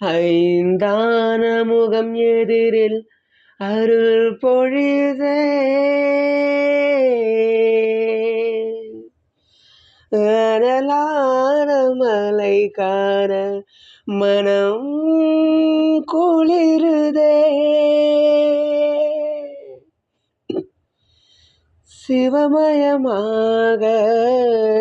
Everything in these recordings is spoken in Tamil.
ஐந்தான முகம் எதிரில் அருள் பொழிதே. அனலான மலை காண மனம் குளிருதே. சிவமயமாக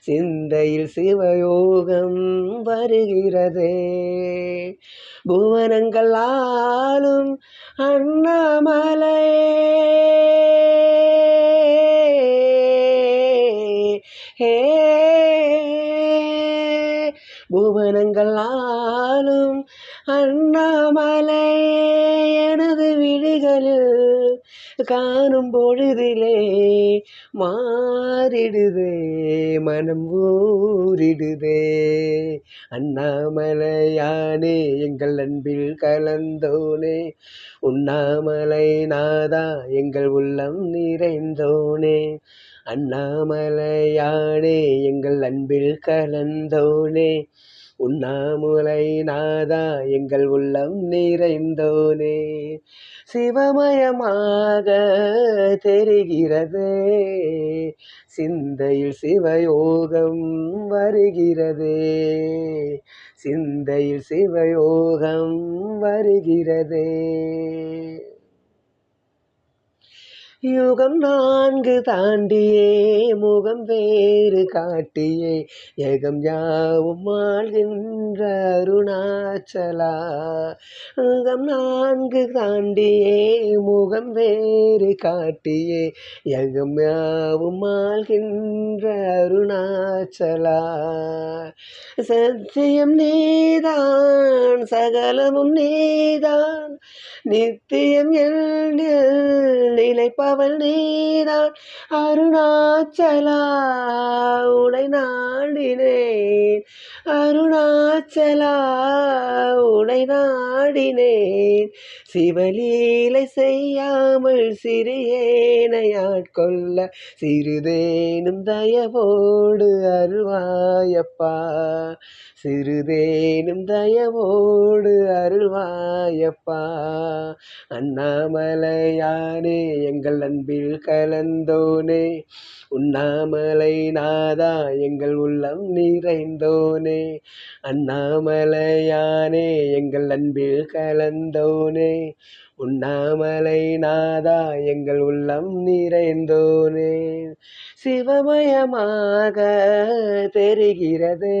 சிந்தையில் சிவயோகம் வருகிறதே. புவனங்கள் ஆளும் அண்ணாமலை. ஹே. புவனங்கள் ஆ காணும் பொழுதிலே மாறிடுதே மனம் ஊறிடுதே. அண்ணாமலையானே எங்கள் அன்பில் கலந்தோனே. உண்ணாமலை நாதா எங்கள் உள்ளம் நிறைந்தோனே. அண்ணாமலையானே எங்கள் அன்பில் கலந்தோனே. உண்ணாமுலை நாதா எங்கள் உள்ளம் நிறைந்தோனே. சிவமயமாக தெரிகிறதே. சிந்தையில் சிவயோகம் வருகிறதே. சிந்தையில் சிவயோகம் வருகிறதே. யுகம் நான்கு தாண்டியே முகம் வேறு காட்டியே. ஏகம் யாவும் ஆள்கின்ற அருணாச்சலா. யுகம் நான்கு தாண்டியே முகம் வேறு காட்டியே. ஏகம் யாவும் ஆள்கின்ற அருணாச்சலா. சத்தியம் நீதான் சகலமும் நீதான். நித்தியம் எண்ணில் அவள் நீதான் அருணாச்சலா உடை நாடினேன். அருணாச்சலா உடை நாடினேன். சிவலீலை செய்யாமல் சிறியேனையாட்கொள்ள சிறிதேனும் தயவோடு அருவாயப்பா சிறிதேனும் தயவோடு அருள்வாயப்பா. அண்ணாமலையானே எங்கள் அன்பில் கலந்தோனே உண்ணாமலை நாதா எங்கள் உள்ளம் நிறைந்தோனே. அண்ணாமலையானே எங்கள் அன்பில் கலந்தோனே உண்ணாமலை நாதா எங்கள் உள்ளம் நிறைந்தோனே. சிவமயமாக தெரிகிறதே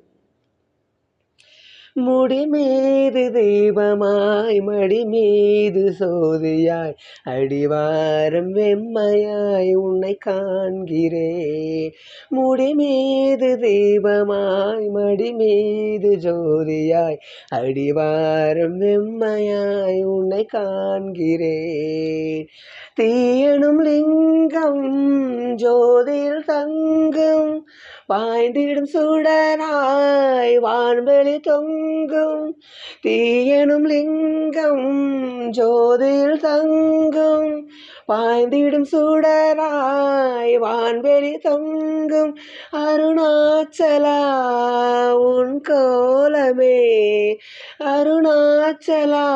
முடிமீது தெய்வமாய் மடிமீது சோதியாய் அடிவாரம் வெம்மையாய் உன்னை காண்கிறேன். முடிமீது தெய்வமாய் மடிமீது ஜோதியாய் அடிவாரம் வெம்மையாய் உன்னை காண்கிறேன். தீயனும் லிங்கம் ஜோதியில் தங்கும் பாய்ந்திடும் சுடராய் வான்வெளி தொங்கும் தீயனும் லிங்கம் ஜோதியில் தங்கும். பாய்ந்திடும் சுடராய் வான்வெளி தொங்கும் அருணாச்சலா உன் கோலமே. அருணாச்சலா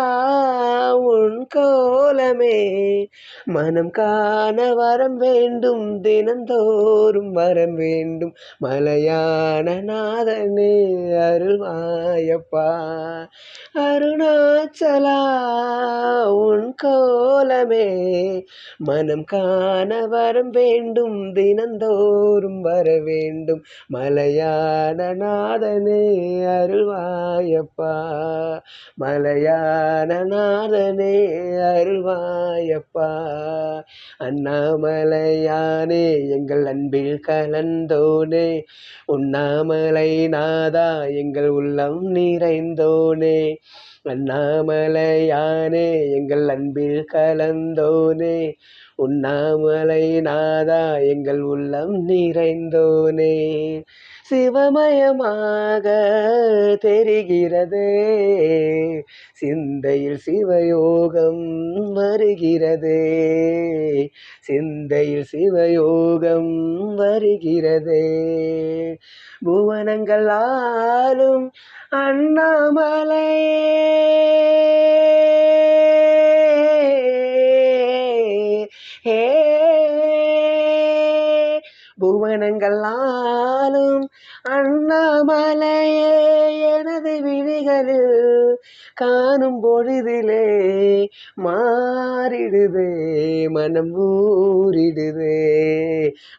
உன் கோலமே. மனம் காண வரம் வேண்டும் தினந்தோறும் வரம் வேண்டும். மலையான நாதனே அருள்வாயப்பா. அருணாச்சலா உன் கோலமே. மனம் காண வரம் வேண்டும் தினந்தோறும் வர வேண்டும். மலையான நாதனே அருள்வாயப்பா. மலையான நாதனே அருள்வாயப்பா. அண்ணாமலையானே எங்கள் அன்பில் கலந்தோனே. உண்ணாமலை நாதா எங்கள் உள்ளம் நிறைந்தோனே. அண்ணாமலையானே எங்கள் அன்பில் கலந்தோனே. உண்ணாமலை நாதா எங்கள் உள்ளம் நிறைந்தோனே. சிவமயமாக தெரிகிறதே சிந்தையில் சிவயோகம் வருகிறதே. சிந்தையில் சிவயோகம் வருகிறதே. மனங்கள் ஆளும் அண்ணாமலையே. புவனங்கள் ஆளும் அண்ணாமலையே. எனது விழிகளில் காணும் பொழுதிலே மாறிடுதே மனம் ஊறிடுதே.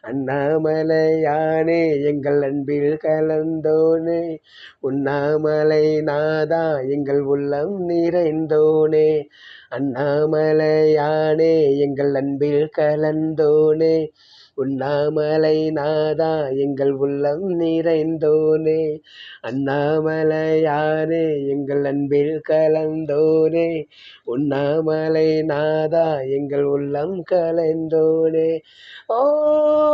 அண்ணாமலையானே எங்கள் அன்பில் கலந்தோனே உண்ணாமலை நாதா எங்கள் உள்ளம் நிறைந்தோனே. அண்ணாமலையானே எங்கள் அன்பில் கலந்தோனே உண்ணாமலை நாதா எங்கள் உள்ளம் நிறைந்தோனே. அண்ணாமலையானே எங்கள் அன்பில் கலந்தோனே உண்ணாமலை நாதா எங்கள் உள்ளம் கலந்தோனே.